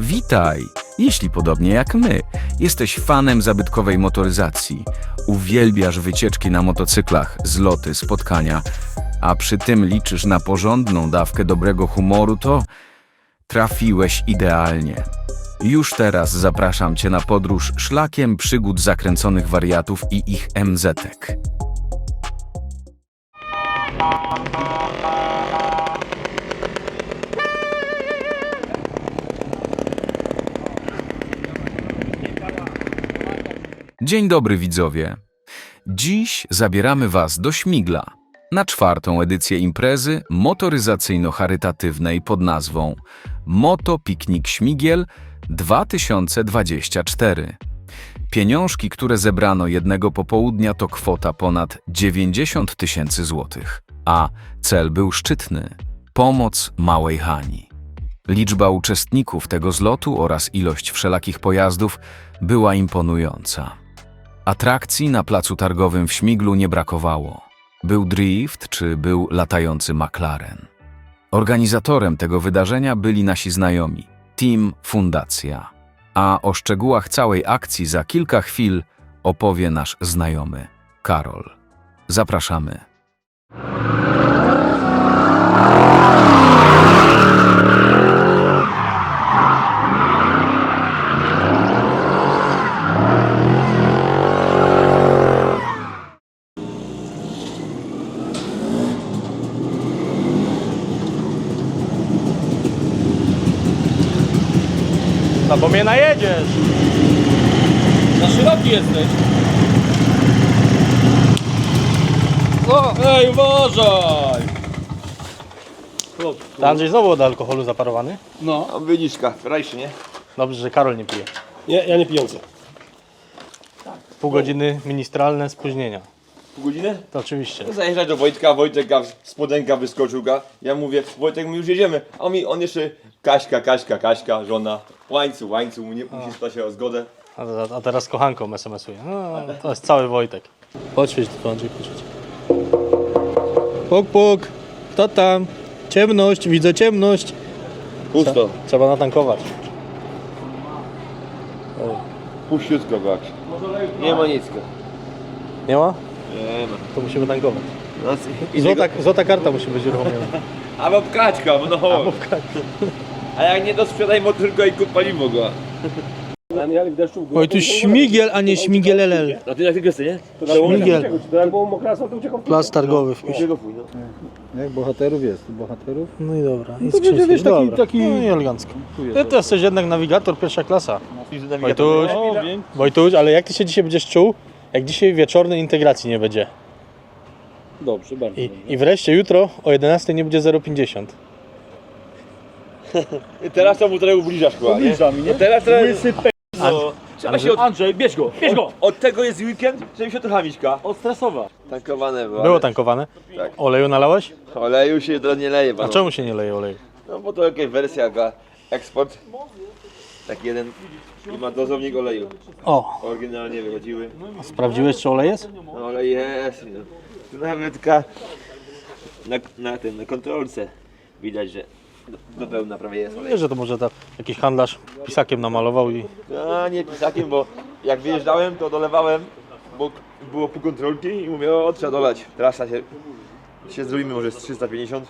Witaj! Jeśli podobnie jak my, jesteś fanem zabytkowej motoryzacji, uwielbiasz wycieczki na motocyklach, zloty, spotkania, a przy tym liczysz na porządną dawkę dobrego humoru, to trafiłeś idealnie. Już teraz zapraszam Cię na podróż szlakiem przygód zakręconych wariatów i ich MZ-ek. Dzień dobry widzowie. Dziś zabieramy Was do Śmigla na czwartą edycję imprezy motoryzacyjno-charytatywnej pod nazwą Moto Piknik Śmigiel 2024. Pieniążki, które zebrano jednego popołudnia to kwota ponad 90 tysięcy złotych, a cel był szczytny – pomoc małej Hani. Liczba uczestników tego zlotu oraz ilość wszelakich pojazdów była imponująca. Atrakcji na placu targowym w Śmiglu nie brakowało. Był drift czy był latający McLaren. Organizatorem tego wydarzenia byli nasi znajomi, Team Fundacja. A o szczegółach całej akcji za kilka chwil opowie nasz znajomy, Karol. Zapraszamy. No bo mnie najedziesz. Za szeroki jesteś. O, Ej, uważaj! Chłop, Andrzej znowu od alkoholu zaparowany? No. A wyniczka, rajszy, nie? Dobrze, że Karol nie pije. Nie, ja nie pijący. Pół godziny ministralne spóźnienia. Pół godziny? To oczywiście. Zajeżdżać do Wojtka, Wojtek ga- spodenka wyskoczył ga. Ja mówię, Wojtek, my już jedziemy. A on, mi, on jeszcze, Kaśka, Kaśka, Kaśka, żona. Łańcuch, łańcuch, mu nie musi spać się o zgodę. A, a, a teraz kochanką SMS-uje. No, to jest cały Wojtek. Poćwicz tu Andrzej, poćwicz. Puk, puk. Kto tam? Ciemność, widzę ciemność. Pusto, Trzeba natankować. puściutko jak. Nie ma nic. Nie ma? Nie ma. To musimy tankować. No, i Złota, złota karta musi być uruchomiona. Albo pkaczka, no. A jak nie, to sprzedaj motorko i kup paliwo go. Oj, tu śmigiel, a nie śmigiel LL. A ty jak ty gesty, nie? Śmigiel. Plac targowy wpisz. No. Jak bohaterów jest, bohaterów. No i dobra. I to będzie, wiesz, taki- dobra. taki- No i elegancko. Ty to jesteś jednak nawigator pierwsza klasa. Wojtuś, Wojtuś, ale jak ty się dzisiaj będziesz czuł, jak dzisiaj wieczornej integracji nie będzie? Dobrze, bardzo. I, i wreszcie jutro o 11 nie będzie 0,50. I teraz to mu trochę ubliżasz, chyba, nie? Ubliża mi, nie? No teraz trochę... No. Trzeba się od, Andrzej, bierz go, bierz go! od tego jest weekend, żeby się trochę miśka. Odstresowa. Tankowane było. Było ale tankowane? Tak. Oleju nalałeś? Oleju się teraz nie leje, A panu. czemu się nie leje oleju? No bo to jakaś wersja jaka eksport. Taki jeden i ma dozownik oleju. O, Oryginalnie wychodziły. a sprawdziłeś czy olej jest? No olej jest. No. Tu nawet taka na, na tym, na kontrolce widać, że do, do pełna prawie jest olej. Wiesz, że to może ta, jakiś handlarz pisakiem namalował i... A nie pisakiem, bo jak wyjeżdżałem to dolewałem, bo było pół kontrolki i mówię, o trzeba dolać. Trasa się, się zrobimy może z 350.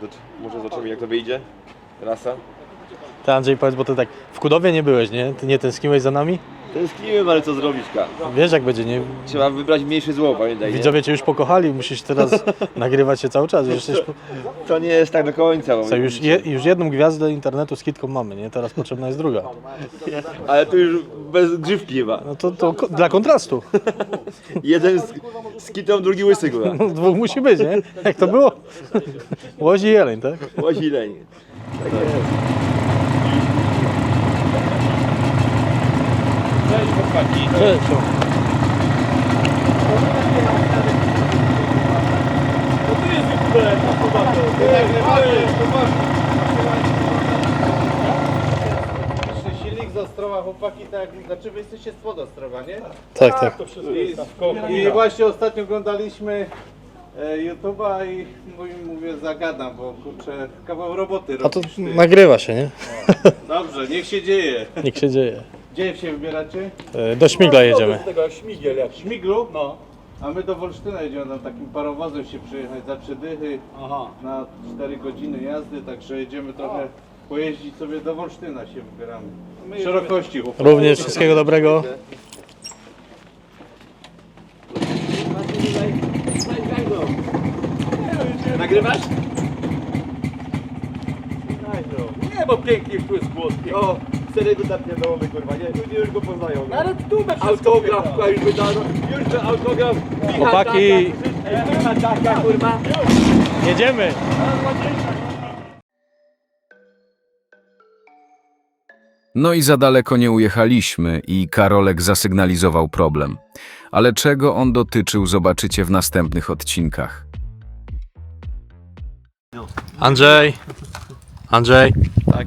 Do, może zobaczymy jak to wyjdzie. Trasa. Ty Andrzej powiedz, bo ty tak w Kudowie nie byłeś, nie? Ty nie tęskniłeś za nami? Tęskniłem, ale co zrobić, ka? Wiesz jak będzie, nie? Trzeba wybrać mniejsze zło, pamiętaj. Nie? Widzowie cię już pokochali, musisz teraz nagrywać się cały czas. Już, jesteś, To nie jest tak do końca. Bo co, już, je, już jedną gwiazdę internetu z kitką mamy, nie? Teraz potrzebna jest druga. Ale tu już bez grzywki chyba. No to, to ko- dla kontrastu. Jeden z, z kitą, drugi łysy chyba. No, Dwóch musi być, nie? Jak to było? Łozi i jeleń, tak? Łazileń. Chłopaki. Cześć. No tu jest youtuber, Silnik z Ostrowa, chłopaki, tak, znaczy wy jesteście spod Ostrowa, nie? Tak, tak. I, I właśnie ostatnio oglądaliśmy e, YouTube'a i mój, mówię zagadam, bo kurczę, kawał roboty A to robisz ty. nagrywa się, nie? Dobrze, niech się dzieje. Niech się dzieje. Gdzie się wybieracie? E, Do Śmigla jedziemy. Tego jak śmigiel jak. W Śmiglu? No. A my do Wolsztyna jedziemy tam takim parowozem się przyjechać za Przedychy Aha. na 4 godziny jazdy, także jedziemy trochę pojeździć sobie do Wolsztyna się wybieramy. Szerokości chłopaki. Również wszystkiego dobrego. Nagrywasz? Nie, bo pięknie tu jest głos. O, serio go zapniadomy kurwa, nie? Ludzie już go poznają. Ale tu we Autograf, kurwa, już wydano. Już to autograf. Chłopaki, taka, kurwa. jedziemy! No i za daleko nie ujechaliśmy i Karolek zasygnalizował problem. Ale czego on dotyczył, zobaczycie w następnych odcinkach. Andrzej, Andrzej,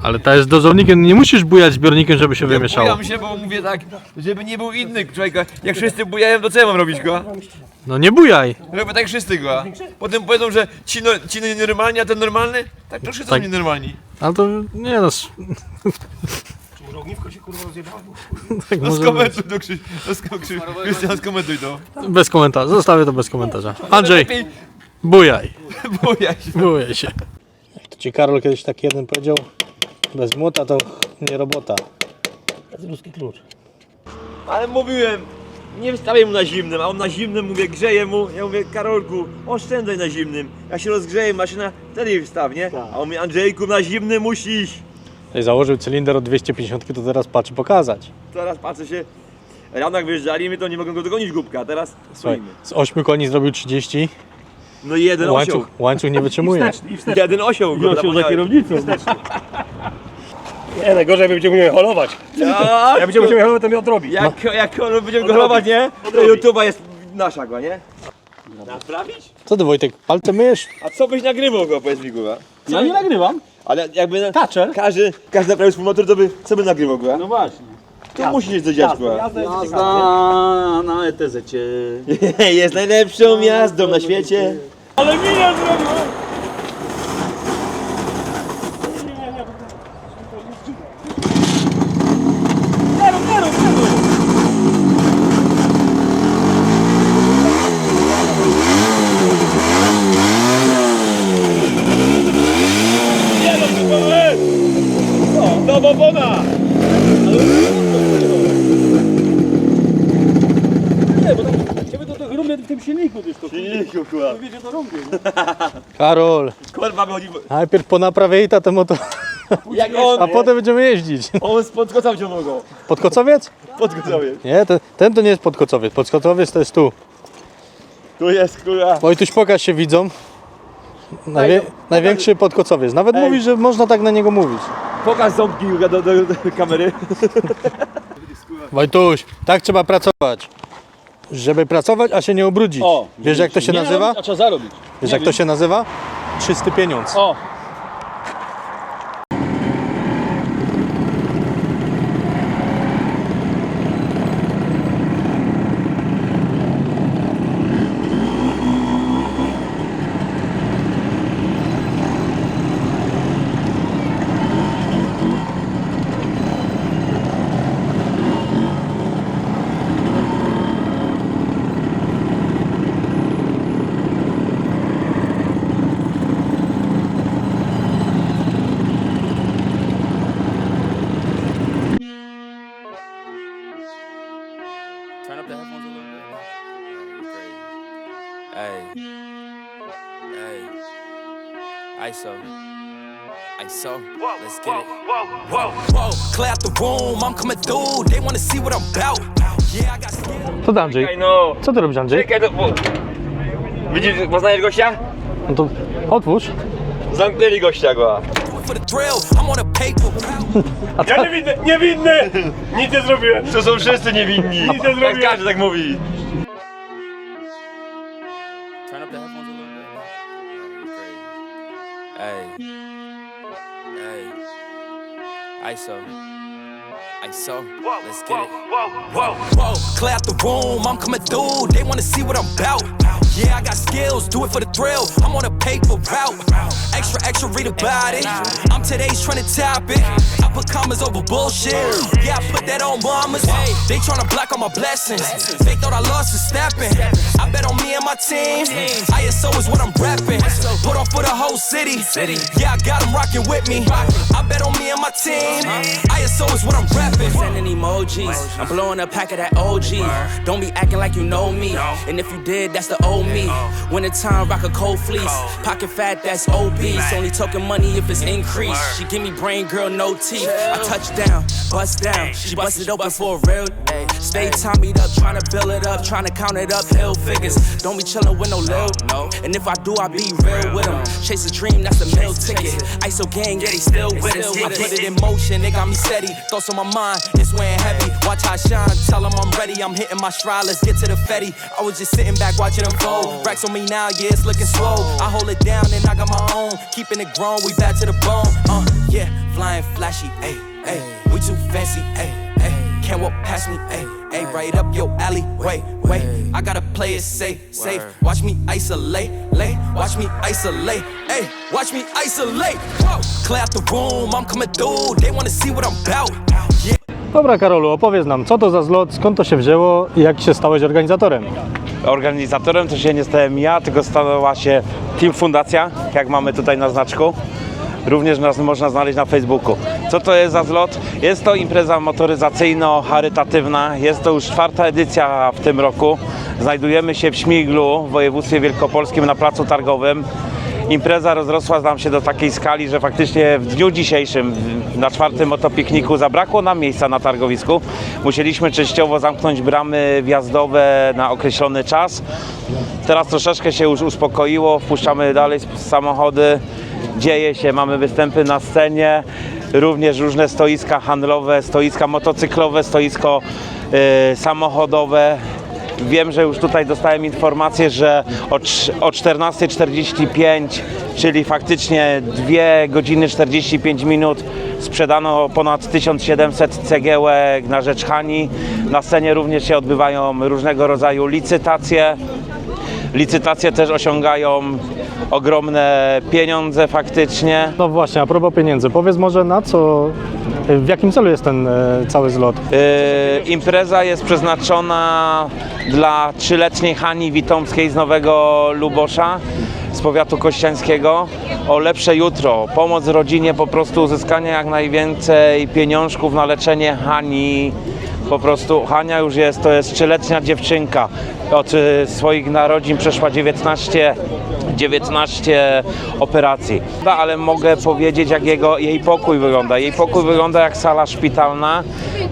ale to jest dozownikiem, nie musisz bujać zbiornikiem, żeby się wymieszało. Bujam się, bo mówię tak, żeby nie był inny człowiek. Jak wszyscy bujają, to co ja mam robić go? No nie bujaj. Robię tak wszyscy go. Potem powiedzą, że ci, no, ci nienormalni, a ten normalny? Tak troszkę są Tak. nienormalni. Ale to nie no. s- Tak No może skomentuj to Krzyś, no sko- Krzyś, Krystian skomentuj to. Bez komentarza, zostawię to bez komentarza. Andrzej, Lepiej bujaj, bujaj się. bujaj się. Jak to ci Karol kiedyś tak jeden powiedział, bez młota to nie robota. Ruski klucz. Ale mówiłem, nie wstawiaj mu na zimnym, a on na zimnym mówię, grzeje mu. Ja mówię, Karolku, oszczędzaj na zimnym. Ja się rozgrzeję, maszyna wtedy jej wstaw, nie? A on mówi, Andrzejku, na zimny musisz. I założył cylinder od 250, to teraz patrzy pokazać. Teraz patrzę się, rano jak wyjeżdżali, my to nie mogą go dogonić głupka, a teraz Słuchaj, stoimy. z 8 koni zrobił 30, No i jeden osioł. łańcuch, łańcuch nie wytrzymuje. Jeden osioł. go za kierownicą. Nie, najgorzej jak będziemy musieli holować. Jak będziemy musieli holować, to mnie odrobi. Jak, jak on będzie go chować, nie? To YouTube'a jest nasza go, nie? Naprawić? Co ty Wojtek, palce myjesz? A co byś nagrywał go, powiedz mi? Ja nie nagrywam. Ale jakby każdy, każdy naprawił swój motor, to by, co by nagrywał go? No właśnie. Tu musi się coś dziać go. Jazda na ETZ. Jest najlepszą jazdą na świecie. Ale minę zrobił. Do bobona! Nie, bo tam ciebie to, to rumie w tym silniku Silniku, kurwa. Wiecie to rumie. Karol, Kurwa wychodzi, najpierw ponaprawiej ta motor, jak on, a potem będziemy jeździć. on spod koca wciągnął go. Podkocowiec? Pod kocowie. Nie, ten, ten to nie jest podkocowiec. Podkocowiec to jest tu. Tu jest, kurwa. Wojtuś, pokaż się widzom. Najwie, największy podkocowiec. Nawet Ej. mówi, że można tak na niego mówić. Pokaż ząbki kurwa, do, do, do kamery. Wojtuś, tak trzeba pracować. Żeby pracować, a się nie ubrudzić. O, Wiesz jak to się Nie nazywa? narobić, A trzeba zarobić. Wiesz Nie jak to się nazywa? Czysty pieniądz. O, ISO. ISO. Let's get it. Whoa, whoa. Clear out the room. I'm coming through. They wanna see what I'm about. Yeah, I got scared. Co ty Andrzej? no. Co ty robisz Andrzej? Czekaj, to... Bo... Widzisz, poznajesz gościa? No to otwórz. Zamknęli gościa go. Do it for the thrill. I'm on a paper. Ja niewinny, niewinny! Nic nie zrobiłem. To są wszyscy niewinni. Nic nie zrobiłem. Każdy tak mówi. ISO. I so. Let's get it. Whoa, whoa, clear out the room, I'm coming through. They wanna see what I'm about. Yeah, I got skills, do it for the thrill. I'm on a paper route. Extra, extra, read about it. I'm today's trying to trending topic. I put commas over bullshit. Yeah, I put that on mamas. They tryna block all my blessings. They thought I lost for stepping. I bet on me and my team. ISO is what I'm repping. Put on for the whole city. Yeah, I got them rocking with me. I bet on me and my team. ISO is what I'm Sending emojis. I'm blowing a pack of that OG. Don't be acting like you know me. And if you did, that's the old me. Winter time, rock a cold fleece. Pocket fat, that's obese. Only talking money if it's increased. She give me brain, girl, no teeth. I touch down, bust down. She busted open for a real. day. Stay Tommied up, trying to build it up, trying to count it up. Hill figures. Don't be chilling with no lil. No. And if I do, I be real with them. Chase a dream, that's a meal ticket. ISO gang, yeah, they still with us. I put it in motion, they got me steady. Thoughts on my mind, it's weighing heavy. Watch how I shine, tell them I'm ready. I'm hitting my stride, let's get to the Fetty. I was just sitting back watching them fold. Racks on me now, yeah, it's looking slow. I hold it down and I got my own. Keeping it grown, we back to the bone. Uh, yeah, flying flashy, ayy, ayy. We too fancy, ayy. Can't walk past me, ayy, ayy. Right up your alley, wait, wait. I gotta play it safe, safe. Watch me isolate, lay. Watch me isolate, ayy. Watch me isolate. Whoa, clear out the room, I'm coming through. They wanna see what I'm about. Yeah. Dobra Karolu, opowiedz nam, co to za zlot, skąd to się wzięło i jak się stałeś organizatorem? Organizatorem to się nie stałem ja, tylko stała się Team Fundacja, jak mamy tutaj na znaczku. Również nas można znaleźć na Facebooku. Co to jest za zlot? Jest to impreza motoryzacyjno-charytatywna. Jest to już czwarta edycja w tym roku. Znajdujemy się w Śmiglu, w województwie wielkopolskim na placu targowym. Impreza rozrosła nam się do takiej skali, że faktycznie w dniu dzisiejszym, na czwartym motopikniku, zabrakło nam miejsca na targowisku. Musieliśmy częściowo zamknąć bramy wjazdowe na określony czas. Teraz troszeczkę się już uspokoiło, wpuszczamy dalej samochody, dzieje się, mamy występy na scenie, również różne stoiska handlowe, stoiska motocyklowe, stoisko y, samochodowe. Wiem, że już tutaj dostałem informację, że o, o 14.45, czyli faktycznie 2 godziny 45 minut, sprzedano ponad 1700 cegiełek na rzecz Hani. Na scenie również się odbywają różnego rodzaju licytacje. Licytacje też osiągają ogromne pieniądze faktycznie. No właśnie, a propos pieniędzy, powiedz może na co, w jakim celu jest ten e, cały zlot? Yy, impreza jest przeznaczona dla trzyletniej Hani Witomskiej z Nowego Lubosza, z powiatu kościańskiego, o lepsze jutro, pomoc rodzinie, po prostu uzyskanie jak najwięcej pieniążków na leczenie Hani. Po prostu Hania już jest, to jest trzyletnia dziewczynka. Od y, swoich narodzin przeszła 19 19 operacji. No, Ale mogę powiedzieć, jak jego, jej pokój wygląda. Jej pokój wygląda jak sala szpitalna.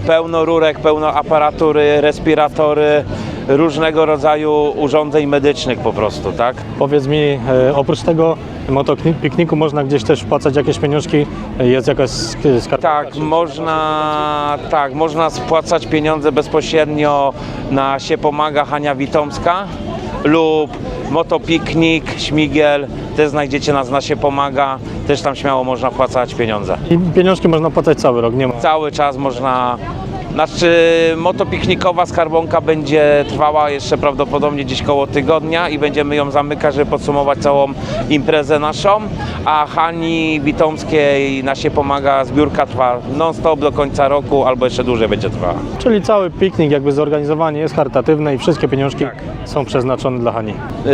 Pełno rurek, pełno aparatury, respiratory, różnego rodzaju urządzeń medycznych po prostu, tak? Powiedz mi, e, oprócz tego motopikniku można gdzieś też wpłacać jakieś pieniążki, jest jakaś sk- skarbonka? Tak, można, tak, można spłacać pieniądze bezpośrednio na się pomaga Hania Witomska lub Motopiknik, Śmigiel, też znajdziecie nas na się pomaga, też tam śmiało można wpłacać pieniądze. I pieniążki można płacać cały rok, nie ma. Cały czas można. Znaczy, motopiknikowa skarbonka będzie trwała jeszcze prawdopodobnie gdzieś koło tygodnia i będziemy ją zamykać, żeby podsumować całą imprezę naszą. A Hani Witomskiej na się pomaga, zbiórka trwa non-stop do końca roku albo jeszcze dłużej będzie trwała. Czyli cały piknik, jakby zorganizowany jest charytatywny i wszystkie pieniążki są przeznaczone dla Hani. Yy,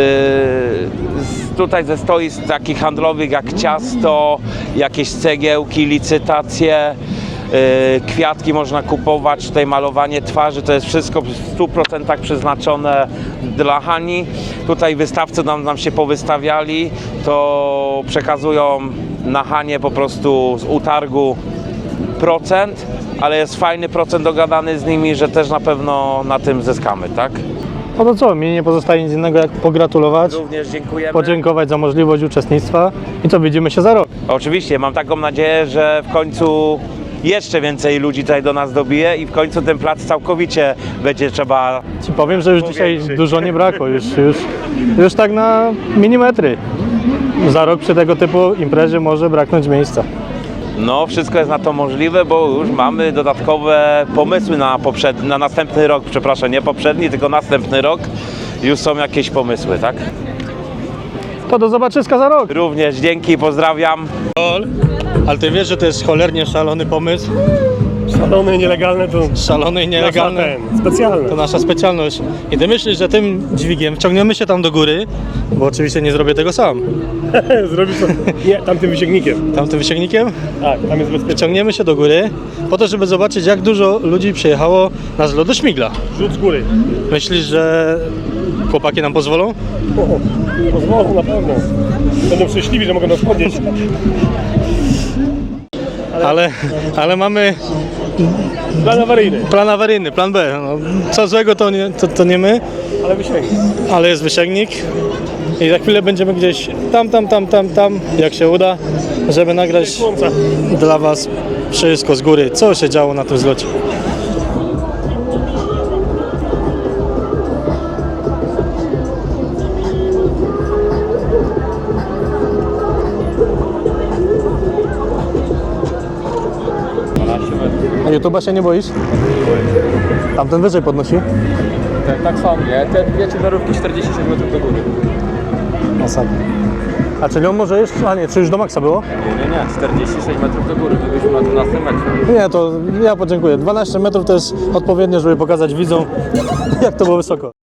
tutaj ze stoisk takich handlowych jak ciasto, jakieś cegiełki, licytacje, kwiatki można kupować, tutaj malowanie twarzy, to jest wszystko w 100% przeznaczone dla Hani. Tutaj wystawcy nam, nam się powystawiali, to przekazują na Hanie po prostu z utargu procent, ale jest fajny procent dogadany z nimi, że też na pewno na tym zyskamy, tak? No to co, mi nie pozostaje nic innego jak pogratulować, Również dziękujemy. podziękować za możliwość uczestnictwa i co, widzimy się za rok. Oczywiście, mam taką nadzieję, że w końcu jeszcze więcej ludzi tutaj do nas dobije i w końcu ten plac całkowicie będzie trzeba. Ci powiem, że już dzisiaj Powiększyć. dużo nie brakło, już, już, już tak na milimetry. Za rok przy tego typu imprezie może braknąć miejsca. No, wszystko jest na to możliwe, bo już mamy dodatkowe pomysły na, poprzed... na następny rok. Przepraszam, nie poprzedni, tylko następny rok. Już są jakieś pomysły, tak? To do zobaczyska za rok. Również dzięki, pozdrawiam. Ale ty wiesz, że to jest cholernie szalony pomysł? Szalone, nielegalne to Szalony i nielegalny. nasza ten, specjalne. To nasza specjalność. I ty myślisz, że tym dźwigiem wciągniemy się tam do góry, bo oczywiście nie zrobię tego sam. Zrobisz to, nie, tamtym wysięgnikiem. Tamtym wysięgnikiem Tak, tam jest bezpiecznie. wciągniemy się do góry po to, żeby zobaczyć, jak dużo ludzi przyjechało na zlot do Śmigla. Rzut z góry. Myślisz, że chłopaki nam pozwolą? O, pozwolą na pewno. Będą szczęśliwi, że mogą nas podnieść. Ale, ale mamy Plan awaryjny, plan awaryjny, plan B. No, co złego to nie, to, to nie my, ale wysięgnik. ale jest wysięgnik i za chwilę będziemy gdzieś tam, tam, tam, tam, tam, jak się uda, żeby nagrać Słońca. dla Was wszystko z góry, co się działo na tym zlocie. YouTube'a się nie boisz? Tamten wyżej podnosi? Tak, tak samo, nie? Te dwie ciężarówki 46 metrów do góry. Masakra. A czyli on może jeszcze, a nie, czy już do maksa było? Nie, nie, 46 metrów do góry, my byliśmy na 12 metrze. Nie, to ja podziękuję. 12 metrów to jest odpowiednie, żeby pokazać widzom, jak to było wysoko.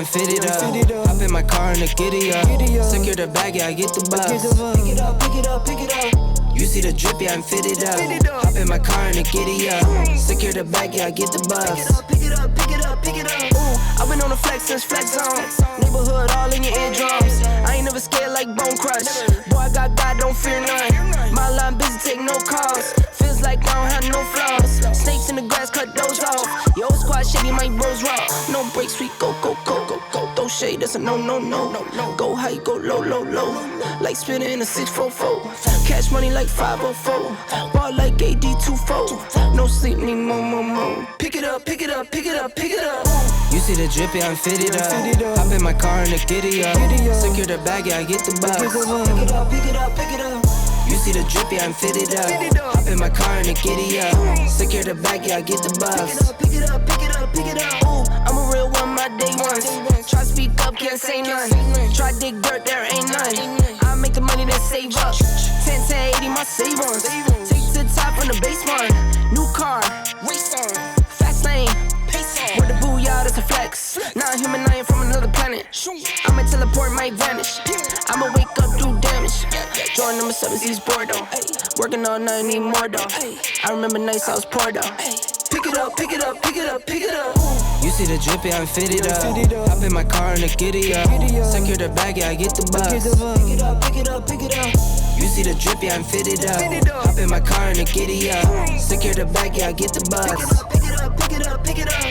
I'm fitted up. Hop in my car and the giddy up. Secure the bag, yeah, I get the bus. Pick it up, pick it up, pick it up. You see the drippy, I'm fitted up. Hop in my car and the giddy up. Secure the bag, yeah, I get the bus. Pick it up, pick it up, pick it up. Ooh, I've been on the flex since flex zone. Neighborhood all in your eardrums. I ain't never scared like Bone Crush. Boy, I got God, don't fear none. My line busy, take no calls. That's a no, no, no, no, no. Go high, go low, low, low. Like spinning in a 644. Cash money like 504. Ball like AD24. No sleep, need more, more, more. Pick it up, pick it up, pick it up, pick it up. You see the drippy, I'm fitted up. Hop in my car and the giddy up. Secure the bag, yeah, I get the bus. Pick it up, pick it up, pick it up. You see the drippy, I'm fitted up. Hop in my car and the giddy up. Secure the bag, yeah, I get the bus. Pick it up, pick it up, pick it up. pick it up. Ooh, I'm a real one, my day ones. Up, can't say none. Try dig dirt, there ain't none. I make the money then save up. 10 to 80, my save ones. Take to the top on the base one. New car, race on. Fast lane, pace on. Where the booyah, that's a flex. Not human, I ain't from another planet. I'ma teleport, might vanish. I'ma wake up, do damage. Jordan number seven, East Bordeaux. Working all night, need more though. I remember nights I was poor though. Pick it up, pick it up, pick it up, pick it up. You see the drip, yeah, I'm fitted up. Hop in my car and get it up. Secure the bag, yeah, I get the bus. Pick it up, pick it up, pick it up. You see the drip, yeah, I'm fitted up. Hop in my car and get it up. Secure the bag, yeah, I get the bus. Pick it up, pick it up, pick it up.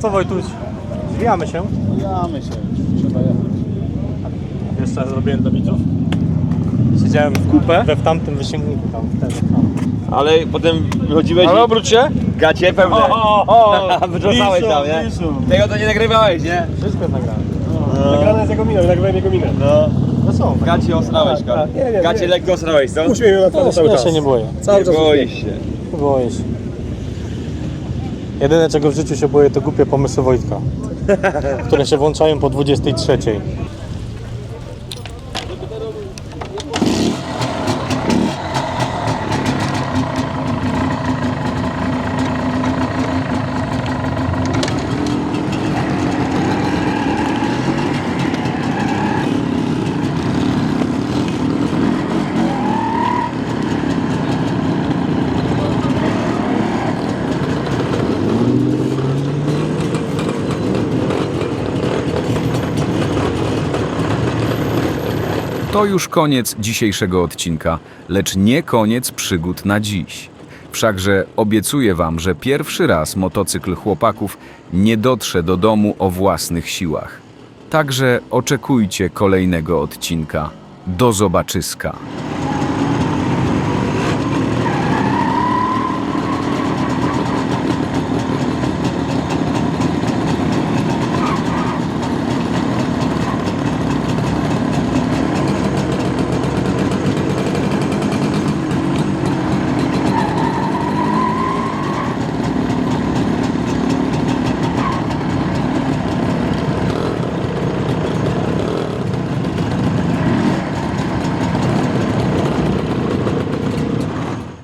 Co Wojtuś? Zwijamy się. Zwijamy się, trzeba jechać. Wiesz co ja zrobiłem dla widzów? Siedziałem w kupę we w tamtym wysięgniku tam wtedy. Tam. Ale potem wychodziłeś Ale obróć się. gacie pełne. O, o, o! Wyrzucałeś tam, nie? Tego to nie nagrywałeś, nie? Wszystko jest nagrane. Nagrane jest jego minę, nagrałem jego minę. No są. Gacie osrałeś, ka. tak. Nie, nie, Gacie nie. lekko osrałeś, co? Uśmiech na twarzy cały Ja czas. się nie boję. Cały Nie czas boisz się. Nie boję się. Jedyne czego w życiu się boję to głupie pomysły Wojtka, które się włączają po 23. To już koniec dzisiejszego odcinka, lecz nie koniec przygód na dziś. Wszakże obiecuję Wam, że pierwszy raz motocykl chłopaków nie dotrze do domu o własnych siłach. Także oczekujcie kolejnego odcinka. Do zobaczyska.